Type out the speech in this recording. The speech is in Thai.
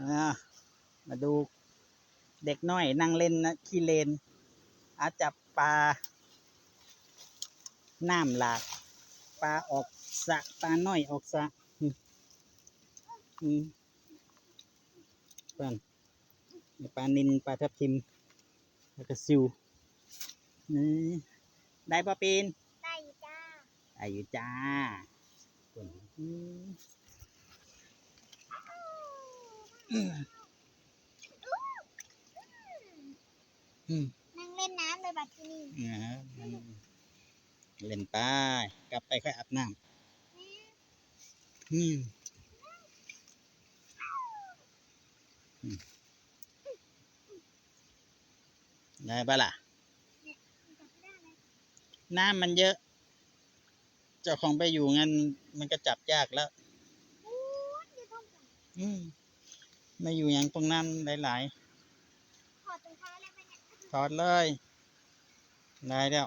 อ่ามาดูเด็กน้อยนั่งเล่นนะขี้เลนอาจจับปลาน้ำหลากปลาออกสระปลาน้อยออกสระอืมอืมเพื่อนมีปลานินปลาทับทิมแล้วก็ซิวนี่ได้ปลาปีนได้จ้าอายุจ้าอืมอืม นั่งเล่นน้ำเลยบัดที่นี่นะฮะเล่นไปกลับไปค่อยอาบน้ำอืมอืมได้ปะล่ะ น้ำมันเยอะ เจ้าของไปอยู่งั้นมันก็จับยากแล้วโอ้ยเดี๋ยวต้องจับอืม ไม่อยู่อย่างตรงนั้นหลายถอดรองเท้ายๆถอดเลย ได้แล้ว